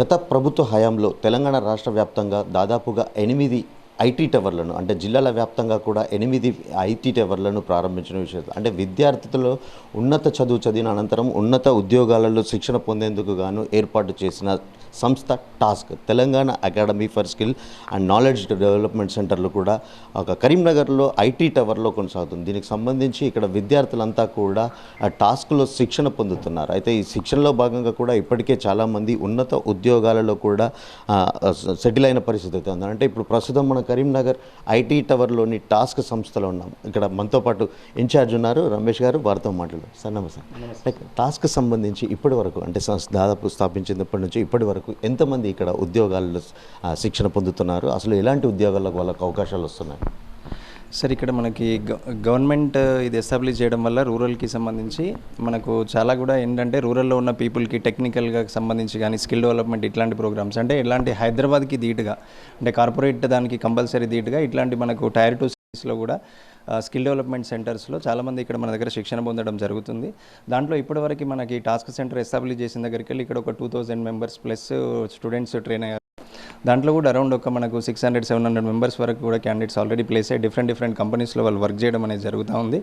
గత ప్రభుత్వ హయాంలో తెలంగాణ రాష్ట్ర వ్యాప్తంగా దాదాపుగా ఎనిమిది ఐటీ టవర్లను అంటే జిల్లాల వ్యాప్తంగా కూడా ఎనిమిది ఐటీ టవర్లను ప్రారంభించిన విషయం. అంటే విద్యార్థులలో ఉన్నత చదువు చదివిన అనంతరం ఉన్నత ఉద్యోగాలలో శిక్షణ పొందేందుకు గాను ఏర్పాటు చేసిన సంస్థ task. Telangana academy for skill and knowledge development సెంటర్లు కూడా ఒక కరీంనగర్లో ఐటీ టవర్లో కొనసాగుతుంది. దీనికి సంబంధించి ఇక్కడ విద్యార్థులంతా కూడా ఆ టాస్క్లో శిక్షణ పొందుతున్నారు. అయితే ఈ శిక్షణలో భాగంగా కూడా ఇప్పటికే చాలామంది ఉన్నత ఉద్యోగాలలో కూడా సెటిల్ అయిన పరిస్థితి అయితే ఉంది. అంటే ఇప్పుడు ప్రస్తుతం మనకు కరీంనగర్ ఐటీ టవర్లోని టాస్క్ సంస్థలో ఉన్నాం. ఇక్కడ మనతో పాటు ఇన్ఛార్జ్ ఉన్నారు రమేష్ గారు వారితో మాట్లాడారు సార్ నమస్తే. టాస్క్ సంబంధించి ఇప్పటి వరకు అంటే సంస్థ దాదాపు స్థాపించినప్పటి నుంచి ఇప్పటి వరకు ఎంతమంది ఇక్కడ ఉద్యోగాల్లో శిక్షణ పొందుతున్నారు? అసలు ఎలాంటి ఉద్యోగాలకు వాళ్ళకు అవకాశాలు వస్తున్నాయి? సార్ ఇక్కడ మనకి గ- గవర్నమెంట్ ఇది ఎస్టాబ్లిష్ చేయడం వల్ల రూరల్కి సంబంధించి మనకు చాలా కూడా ఏంటంటే రూరల్లో ఉన్న పీపుల్కి టెక్నికల్గా సంబంధించి కానీ స్కిల్ డెవలప్మెంట్ ఇట్లాంటి ప్రోగ్రామ్స్ అంటే ఇలాంటి హైదరాబాద్కి ధీటుగా అంటే కార్పొరేట్ దానికి కంపల్సరీ ధీటుగా ఇట్లాంటి మనకు టైర్ టూ సిటీస్లో కూడా స్కిల్ డెవలప్మెంట్ సెంటర్స్లో చాలామంది ఇక్కడ మన దగ్గర శిక్షణ పొందడం జరుగుతుంది. దాంట్లో ఇప్పటివరకు మనకి టాస్క్ సెంటర్ ఎస్టాబ్లిష్ చేసిన దగ్గరికి వెళ్ళి ఇక్కడ ఒక two thousand members plus students train అయ్యారు. దాంట్లో కూడా అరౌండ్ ఒక మనకు six hundred seven hundred members వరకు కూడా క్యాండిడేట్స్ ఆల్రెడీ ప్లేస్ అయ్యి డిఫరెంట్ డిఫరెంట్ కంపెనీస్లో వాళ్ళు వర్క్ చేయడం అనేది జరుగుతూ ఉంది.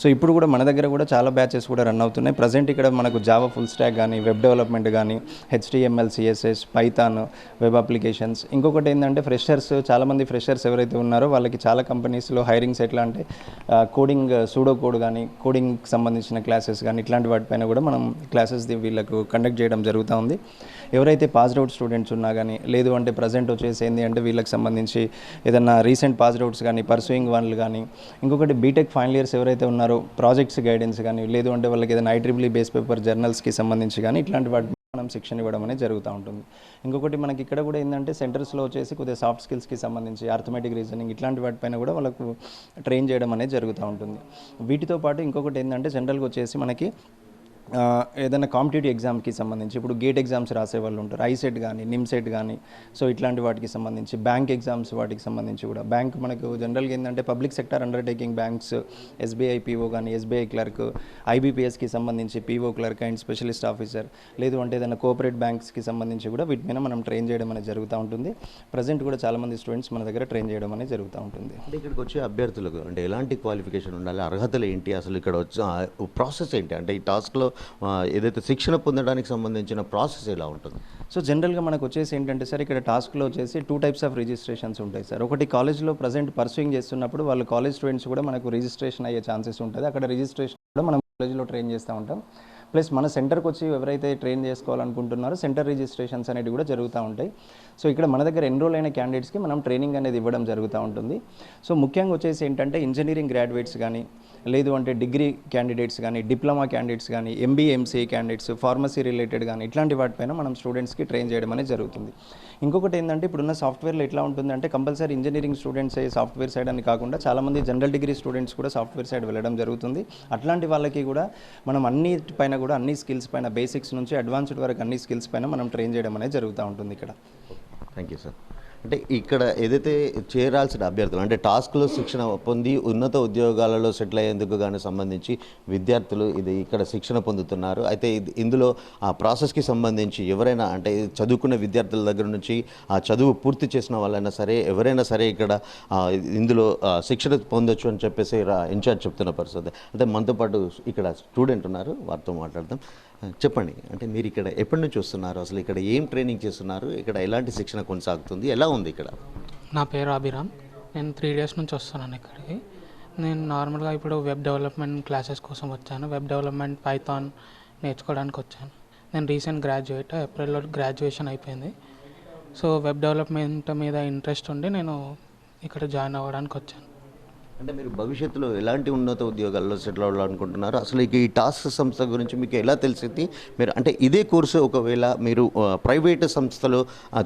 సో ఇప్పుడు కూడా మన దగ్గర కూడా చాలా బ్యాచెస్ కూడా రన్ అవుతున్నాయి. ప్రజెంట్ ఇక్కడ మనకు జావా ఫుల్ స్టాక్ కానీ వెబ్ డెవలప్మెంట్ కానీ HTML CSS Python web applications ఇంకొకటి ఏంటంటే ఫ్రెషర్స్ చాలామంది ఫ్రెషర్స్ ఎవరైతే ఉన్నారో వాళ్ళకి చాలా కంపెనీస్లో హైరింగ్స్ ఎట్లా అంటే కోడింగ్ సూడో కోడ్ కానీ కోడింగ్ సంబంధించిన క్లాసెస్ కానీ ఇట్లాంటి వాటిపైన కూడా మనం క్లాసెస్ వీళ్ళకు కండక్ట్ చేయడం జరుగుతూ ఉంది. ఎవరైతే పాస్డ్ అవుట్ స్టూడెంట్స్ ఉన్నా కానీ లేదు అంటే ప్రజెంట్ వచ్చేసి ఏంటి అంటే వీళ్ళకి సంబంధించి ఏదన్నా రీసెంట్ పాస్డ్ అవుట్స్ కానీ పర్సూయింగ్ వాళ్ళు కానీ ఇంకొకటి బీటెక్ ఫైనల్ ఇయర్స్ ఎవరైతే ఉన్నారో ప్రాజెక్ట్స్ గైడెన్స్ కానీ లేదు అంటే వాళ్ళకి ఏదైనా ఐట్రిబుల్ బేస్ పేపర్ జర్నల్స్కి సంబంధించి కానీ ఇట్లాంటి వాటి మనం శిక్షణ ఇవ్వడం అనేది జరుగుతూ ఉంటుంది. ఇంకొకటి మనకి ఇక్కడ కూడా ఏంటంటే సెంటర్స్లో వచ్చేసి కొద్దిగా సాఫ్ట్ స్కిల్స్కి సంబంధించి ఆర్థమెటిక్ రీజనింగ్ ఇట్లాంటి వాటిపైన కూడా వాళ్ళకు ట్రైన్ చేయడం అనేది జరుగుతూ ఉంటుంది. వీటితో పాటు ఇంకొకటి ఏంటంటే సెంట్రల్కి వచ్చేసి మనకి ఏదైనా కాంపిటేటివ్ ఎగ్జామ్కి సంబంధించి ఇప్పుడు గేట్ ఎగ్జామ్స్ రాసే వాళ్ళు ఉంటారు. ఐసెట్ కానీ నిమ్సెట్ కానీ సో ఇట్లాంటి వాటికి సంబంధించి బ్యాంక్ ఎగ్జామ్స్ వాటికి సంబంధించి కూడా. బ్యాంక్ మనకు జనరల్గా ఏంటంటే public sector undertaking banks SBI PO కానీ ఎస్బీఐ క్లర్క్ ఐబీపీఎస్కి సంబంధించి PO clerk and specialist officer లేదు అంటే ఏదైనా కోఆపరేట్ బ్యాంక్స్కి సంబంధించి కూడా వీటి మీద మనం ట్రైన్ చేయడం అనేది జరుగుతూ ఉంటుంది. ప్రజెంట్ కూడా చాలామంది స్టూడెంట్స్ మన దగ్గర ట్రైన్ చేయడం అనేది జరుగుతూ ఉంటుంది. అంటే ఇక్కడికి వచ్చే అభ్యర్థులకు అంటే ఎలాంటి క్వాలిఫికేషన్ ఉండాలి? అర్హతలు ఏంటి? అసలు ఇక్కడ వచ్చి ప్రాసెస్ ఏంటి? అంటే ఈ టాస్క్లో ఏదైతే శిక్షణ పొందడానికి సంబంధించిన ప్రాసెస్ ఎలా ఉంటుంది? సో జనరల్గా మనకు వచ్చేసి ఏంటంటే సార్ ఇక్కడ టాస్క్లో వచ్చేసి టూ టైప్స్ ఆఫ్ రిజిస్ట్రేషన్స్ ఉంటాయి సార్. ఒకటి కాలేజ్లో ప్రజెంట్ పర్సూయింగ్ చేస్తున్నప్పుడు వాళ్ళు కాలేజ్ స్టూడెంట్స్ కూడా మనకు రిజిస్ట్రేషన్ అయ్యే ఛాన్సెస్ ఉంటుంది అక్కడ రిజిస్ట్రేషన్ కూడా మనం కాలేజ్లో ట్రైన్ చేస్తూ ఉంటాం. ప్లస్ మన సెంటర్కి వచ్చి ఎవరైతే ట్రైన్ చేసుకోవాలనుకుంటున్నారో సెంటర్ రిజిస్ట్రేషన్స్ అనేవి కూడా జరుగుతూ ఉంటాయి. సో ఇక్కడ మన దగ్గర ఎన్రోల్ అయిన క్యాండిడేట్స్కి మనం ట్రైనింగ్ అనేది ఇవ్వడం జరుగుతూ ఉంటుంది. సో ముఖ్యంగా వచ్చేసి ఏంటంటే ఇంజనీరింగ్ గ్రాడ్యుయేట్స్ కానీ లేదు అంటే డిగ్రీ క్యాండిడేట్స్ కానీ డిప్లొమా క్యాండిడేట్స్ కానీ M B M C A candidates pharmacy related కానీ ఇట్లాంటి వాటిపైన మనం స్టూడెంట్స్కి ట్రైన్ చేయడం అనేది జరుగుతుంది. ఇంకొకటి ఏంటంటే ఇప్పుడున్న సాఫ్ట్వేర్లో ఎట్లా ఉంటుందంటే compulsory engineering students software side అని కాకుండా చాలామంది జనరల్ డిగ్రీ స్టూడెంట్స్ కూడా సాఫ్ట్వేర్ సైడ్ వెళ్ళడం జరుగుతుంది. అట్లాంటి వాళ్ళకి కూడా మనం అన్నిటిపైన కూడా అన్ని స్కిల్స్ పైన బేసిక్స్ నుంచి అడ్వాన్స్డ్ వరకు అన్ని స్కిల్స్ పైన మనం ట్రైన్ చేయడం అనేది జరుగుతూ ఉంటుంది ఇక్కడ. థ్యాంక్ యూ సార్ అంటే ఇక్కడ ఏదైతే చేరాల్సిన అభ్యర్థులు అంటే టాస్క్లో శిక్షణ పొంది ఉన్నత ఉద్యోగాలలో సెటిల్ అయ్యేందుకు కానీ సంబంధించి విద్యార్థులు ఇది ఇక్కడ శిక్షణ పొందుతున్నారు. అయితే ఇది- ఇందులో ఆ ప్రాసెస్కి సంబంధించి ఎవరైనా అంటే చదువుకున్న విద్యార్థుల దగ్గర నుంచి ఆ చదువు పూర్తి చేసిన వాళ్ళైనా సరే ఎవరైనా సరే ఇక్కడ ఇందులో శిక్షణ పొందొచ్చు అని చెప్పేసి రా- ఇన్ఛార్జ్ చెప్తున్న పరిస్థితి. అంటే మనతో పాటు ఇక్కడ స్టూడెంట్ ఉన్నారు వారితో మాట్లాడదాం. చెప్పండి. అంటే మీరు ఇక్కడ ఎప్పటి నుంచి వస్తున్నారు? అసలు ఇక్కడ ఏం ట్రైనింగ్ చేస్తున్నారు? ఇక్కడ ఎలాంటి శిక్షణ కొనసాగుతుంది? ఎలా ఉంది ఇక్కడ? నా పేరు అభిరామ్. నేను త్రీ డేస్ నుంచి వస్తున్నాను ఇక్కడికి. నేను నార్మల్గా ఇప్పుడు వెబ్ డెవలప్మెంట్ క్లాసెస్ కోసం వచ్చాను. వెబ్ డెవలప్మెంట్ పైథాన్ నేర్చుకోవడానికి వచ్చాను. నేను రీసెంట్ గ్రాడ్యుయేట్ ఏప్రిల్లో గ్రాడ్యుయేషన్ అయిపోయింది. సో వెబ్ డెవలప్మెంట్ మీద ఇంట్రెస్ట్ ఉండి నేను ఇక్కడ జాయిన్ అవ్వడానికి వచ్చాను. అంటే మీరు భవిష్యత్తులో ఎలాంటి ఉన్నత ఉద్యోగాల్లో సెటిల్ అవ్వాలనుకుంటున్నారు అసలు ఈ టాస్క్ సంస్థ గురించి మీకు ఎలా తెలిసింది? మీరు అంటే ఇదే కోర్సు ఒకవేళ మీరు ప్రైవేట్ సంస్థలో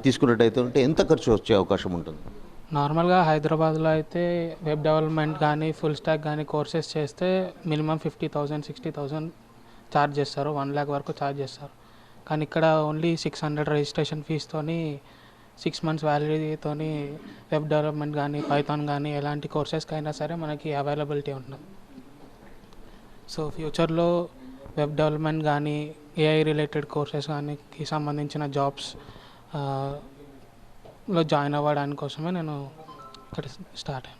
తీసుకున్నట్టయితే ఉంటే ఎంత ఖర్చు వచ్చే అవకాశం ఉంటుంది? నార్మల్గా హైదరాబాద్లో అయితే వెబ్ డెవలప్మెంట్ కానీ ఫుల్ స్టాక్ కానీ కోర్సెస్ చేస్తే minimum fifty thousand sixty thousand charge చేస్తారు. వన్ ల్యాక్ వరకు ఛార్జ్ చేస్తారు. కానీ ఇక్కడ ఓన్లీ సిక్స్ హండ్రెడ్ రిజిస్ట్రేషన్ ఫీజుతోని సిక్స్ మంత్స్ వ్యాలిడిటీతో వెబ్ డెవలప్మెంట్ కానీ పైథాన్ కానీ ఎలాంటి కోర్సెస్కి అయినా సరే మనకి అవైలబిలిటీ ఉంటుంది. సో ఫ్యూచర్లో వెబ్ డెవలప్మెంట్ కానీ ఏఐ రిలేటెడ్ కోర్సెస్ కానీ సంబంధించిన జాబ్స్లో జాయిన్ అవ్వడానికి కోసమే నేను ఇక్కడ స్టార్ట్ అయ్యాను.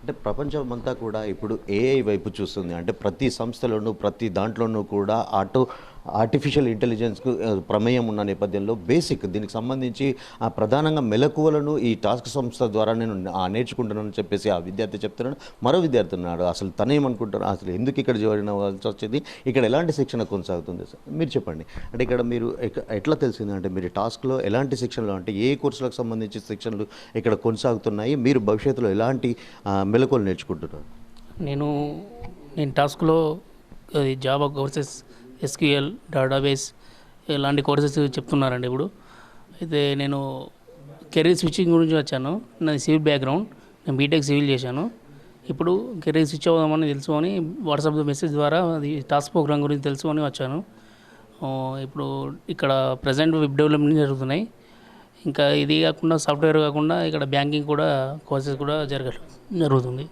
అంటే ప్రపంచం అంతా కూడా ఇప్పుడు ఏఐ వైపు చూస్తుంది. అంటే ప్రతి సంస్థలోనూ ప్రతి దాంట్లోనూ కూడా ఆటో ఆర్టిఫిషియల్ ఇంటెలిజెన్స్కు ప్రమేయం ఉన్న నేపథ్యంలో బేసిక్ దీనికి సంబంధించి ఆ ప్రధానంగా మెలకువలను ఈ టాస్క్ సంస్థ ద్వారా నేను నేర్చుకుంటున్నానని చెప్పేసి ఆ విద్యార్థి చెప్తున్నాడు. మరో విద్యార్థి ఉన్నాడు. అసలు తనేమనుకుంటారు అసలు ఎందుకు ఇక్కడ జాయిన్ అవ్వాల్సి వచ్చింది? ఇక్కడ ఎలాంటి శిక్షణ కొనసాగుతుంది? సార్ మీరు చెప్పండి. అంటే ఇక్కడ మీరు ఎట్లా తెలిసింది అంటే మీరు టాస్క్లో ఎలాంటి శిక్షణలు అంటే ఏ కోర్సులకు సంబంధించి శిక్షణలు ఇక్కడ కొనసాగుతున్నాయి? మీరు భవిష్యత్తులో ఎలాంటి మెలకువలు నేర్చుకుంటున్నారు? నేను నేను టాస్క్లో job Java courses SQL database ఇలాంటి కోర్సెస్ చెప్తున్నారండి ఇప్పుడు. అయితే నేను కెరీర్ స్విచ్చింగ్ గురించి వచ్చాను. నాది సివిల్ బ్యాక్గ్రౌండ్. నేను బీటెక్ సివిల్ చేశాను. ఇప్పుడు కెరీర్ స్విచ్ అవుదామని తెలుసుకొని వాట్సాప్ మెసేజ్ ద్వారా అది టాస్క్ ప్రోగ్రామ్ గురించి తెలుసుకొని వచ్చాను. ఇప్పుడు ఇక్కడ ప్రజెంట్ వెబ్ డెవలప్మెంట్ జరుగుతున్నాయి. ఇంకా ఇది కాకుండా సాఫ్ట్వేర్ కాకుండా ఇక్కడ బ్యాంకింగ్ కూడా కోర్సెస్ కూడా జరగ జరుగుతుంది.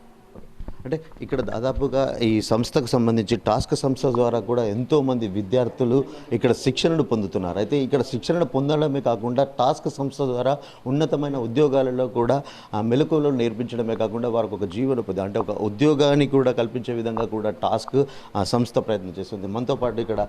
అంటే ఇక్కడ దాదాపుగా ఈ సంస్థకు సంబంధించి టాస్క్ సంస్థ ద్వారా కూడా ఎంతోమంది విద్యార్థులు ఇక్కడ శిక్షణను పొందుతున్నారు. అయితే ఇక్కడ శిక్షణను పొందడమే కాకుండా టాస్క్ సంస్థ ద్వారా ఉన్నతమైన ఉద్యోగాలలో కూడా ఆ మెలకువలు నేర్పించడమే కాకుండా వారికి ఒక జీవనోపాధి అంటే ఒక ఉద్యోగాన్ని కూడా కల్పించే విధంగా కూడా టాస్క్ ఆ సంస్థ ప్రయత్నం చేస్తుంది. మనతో పాటు ఇక్కడ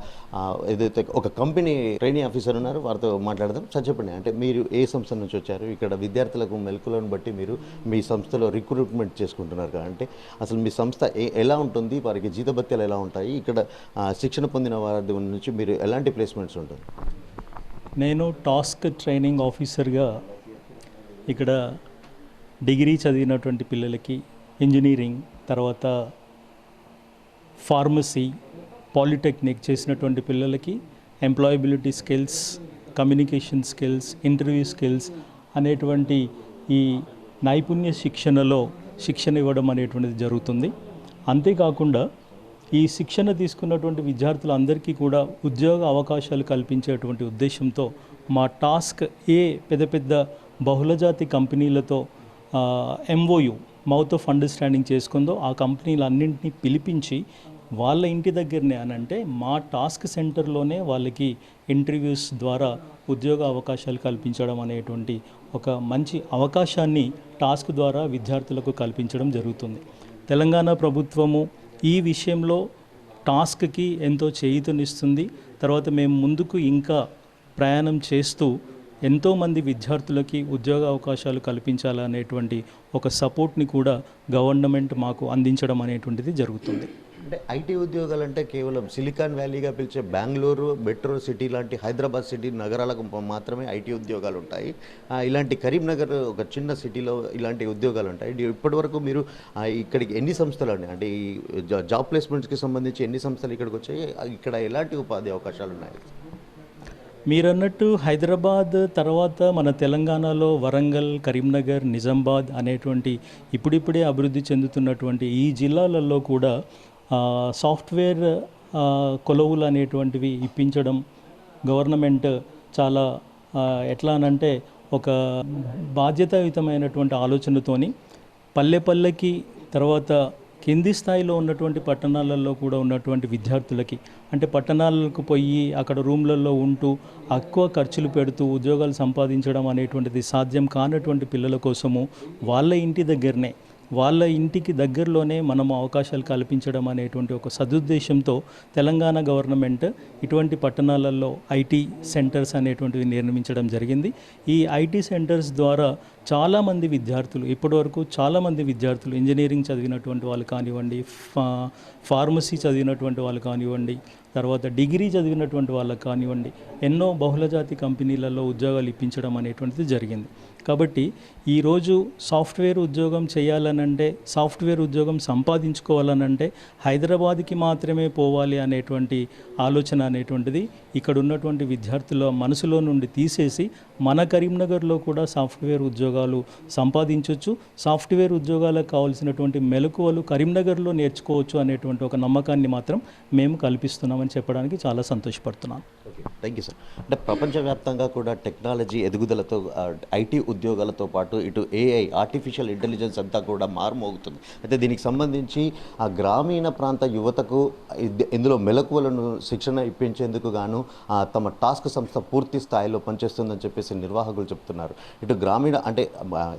ఏదైతే ఒక కంపెనీ ట్రైనింగ్ ఆఫీసర్ ఉన్నారు వారితో మాట్లాడదాం. సార్ చెప్పండి. అంటే మీరు ఏ సంస్థ నుంచి వచ్చారు? ఇక్కడ విద్యార్థులకు మెలకులను బట్టి మీరు మీ సంస్థలో రిక్రూట్మెంట్ చేసుకుంటున్నారు అంటే అసలు మీ సంస్థ ఏ ఎలా ఉంటుంది? వారికి జీతభత్యాలు ఎలా ఉంటాయి? ఇక్కడ శిక్షణ పొందిన వారి నుంచి మీరు ఎలాంటి ప్లేస్మెంట్స్ ఉంటుంది నేను టాస్క్ ట్రైనింగ్ ఆఫీసర్గా ఇక్కడ డిగ్రీ చదివినటువంటి పిల్లలకి ఇంజనీరింగ్ తర్వాత ఫార్మసీ పాలిటెక్నిక్ చేసినటువంటి పిల్లలకి employability skills communication skills interview skills అనేటువంటి ఈ నైపుణ్య శిక్షణలో శిక్షణ ఇవ్వడం అనేటువంటిది జరుగుతుంది. అంతేకాకుండా ఈ శిక్షణ తీసుకున్నటువంటి విద్యార్థులందరికీ కూడా ఉద్యోగ అవకాశాలు కల్పించేటువంటి ఉద్దేశంతో మా టాస్క్ ఏ పెద్ద పెద్ద బహుళజాతి కంపెనీలతో M O U mouth of understanding చేసుకుందో ఆ కంపెనీలన్నింటినీ పిలిపించి వాళ్ళ ఇంటి దగ్గరనే అని అంటే మా టాస్క్ సెంటర్లోనే వాళ్ళకి ఇంటర్వ్యూస్ ద్వారా ఉద్యోగ అవకాశాలు కల్పించడం అనేటువంటి ఒక మంచి అవకాశాన్ని టాస్క్ ద్వారా విద్యార్థులకు కల్పించడం జరుగుతుంది. తెలంగాణ ప్రభుత్వము ఈ విషయంలో టాస్క్కి ఎంతో చేయుతనిస్తుంది. తర్వాత మేము ముందుకు ఇంకా ప్రయాణం చేస్తూ ఎంతోమంది విద్యార్థులకి ఉద్యోగ అవకాశాలు కల్పించాలనేటువంటి ఒక సపోర్ట్ని కూడా గవర్నమెంట్ మాకు అందించడం అనేటువంటిది జరుగుతుంది. అంటే ఐటీ ఉద్యోగాలు అంటే కేవలం సిలికాన్ వ్యాలీగా పిలిచే బెంగళూరు మెట్రో సిటీ లాంటి హైదరాబాద్ సిటీ నగరాలకు మాత్రమే ఐటీ ఉద్యోగాలు ఉంటాయి ఇలాంటి కరీంనగర్ ఒక చిన్న సిటీలో ఇలాంటి ఉద్యోగాలు ఉంటాయి ఇప్పటివరకు మీరు ఇక్కడికి ఎన్ని సంస్థలు అండి అంటే ఈ జా- జాబ్ ప్లేస్మెంట్స్కి సంబంధించి ఎన్ని సంస్థలు ఇక్కడికి వచ్చాయి ఇక్కడ ఎలాంటి ఉపాధి అవకాశాలు ఉన్నాయి మీరన్నట్టు హైదరాబాద్ తర్వాత మన తెలంగాణలో వరంగల్ కరీంనగర్ నిజామాబాద్ అనేటువంటి ఇప్పుడిప్పుడే అభివృద్ధి చెందుతున్నటువంటి ఈ జిల్లాలలో కూడా సాఫ్ట్వేర్ కొలవులు అనేటువంటివి ఇప్పించడం గవర్నమెంట్ చాలా ఎట్లా అనంటే ఒక బాధ్యతాయుతమైనటువంటి ఆలోచనతోని పల్లె పల్లెకి తర్వాత కింది స్థాయిలో ఉన్నటువంటి పట్టణాలలో కూడా ఉన్నటువంటి విద్యార్థులకి అంటే పట్టణాలకు పోయి అక్కడ రూమ్లలో ఉంటూ ఎక్కువ ఖర్చులు పెడుతూ ఉద్యోగాలు సంపాదించడం అనేటువంటిది సాధ్యం కానటువంటి పిల్లల కోసము వాళ్ళ ఇంటి దగ్గరనే వాళ్ళ ఇంటికి దగ్గరలోనే మనం అవకాశాలు కల్పించడం అనేటువంటి ఒక సదుద్దేశంతో తెలంగాణ గవర్నమెంట్ ఇటువంటి పట్టణాలలో ఐటీ సెంటర్స్ అనేటువంటివి నిర్మించడం జరిగింది. ఈ ఐటీ సెంటర్స్ ద్వారా చాలామంది విద్యార్థులు ఇప్పటివరకు చాలామంది విద్యార్థులు ఇంజనీరింగ్ చదివినటువంటి వాళ్ళు కానివ్వండి ఫా ఫార్మసీ చదివినటువంటి వాళ్ళు కానివ్వండి తర్వాత డిగ్రీ చదివినటువంటి వాళ్ళకి కానివ్వండి ఎన్నో బహుళజాతి కంపెనీలలో ఉద్యోగాలు ఇప్పించడం అనేటువంటిది జరిగింది. కాబట్టి ఈరోజు సాఫ్ట్వేర్ ఉద్యోగం చేయాలనంటే సాఫ్ట్వేర్ ఉద్యోగం సంపాదించుకోవాలనంటే హైదరాబాద్కి మాత్రమే పోవాలి అనేటువంటి ఆలోచన అనేటువంటిది ఇక్కడ ఉన్నటువంటి విద్యార్థుల మనసులో నుండి తీసేసి మన కరీంనగర్లో కూడా సాఫ్ట్వేర్ ఉద్యోగం ఉద్యోగాలు సంపాదించవచ్చు సాఫ్ట్వేర్ ఉద్యోగాలకు కావాల్సినటువంటి మెలకువలు కరీంనగర్లో నేర్చుకోవచ్చు అనేటువంటి ఒక నమ్మకాన్ని మాత్రం మేము కల్పిస్తున్నామని చెప్పడానికి చాలా సంతోషపడుతున్నాను. ఓకే. థ్యాంక్ యూ సార్ అంటే ప్రపంచవ్యాప్తంగా కూడా టెక్నాలజీ ఎదుగుదలతో ఐటీ ఉద్యోగాలతో పాటు ఇటు ఏఐ ఆర్టిఫిషియల్ ఇంటెలిజెన్స్ అంతా కూడా మారుమోగుతుంది. అయితే దీనికి సంబంధించి ఆ గ్రామీణ ప్రాంత యువతకు ఇద్- ఇందులో మెలకువలను శిక్షణ ఇప్పించేందుకు గాను ఆ, తమ టాస్క్ సంస్థ పూర్తి స్థాయిలో పనిచేస్తుందని చెప్పేసి నిర్వాహకులు చెప్తున్నారు. ఇటు గ్రామీణ అంటే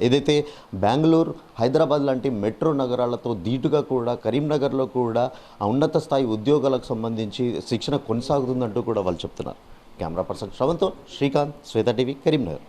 ఏదైతే బెంగళూరు హైదరాబాద్ లాంటి మెట్రో నగరాలతో ధీటుగా కూడా కరీంనగర్లో కూడా ఉన్నత స్థాయి ఉద్యోగాలకు సంబంధించి శిక్షణ కొనసాగుతుందంటూ కూడా వాళ్ళు చెప్తున్నారు. Camera person श्रवंतो Srikanth Shweta TV Karimnagar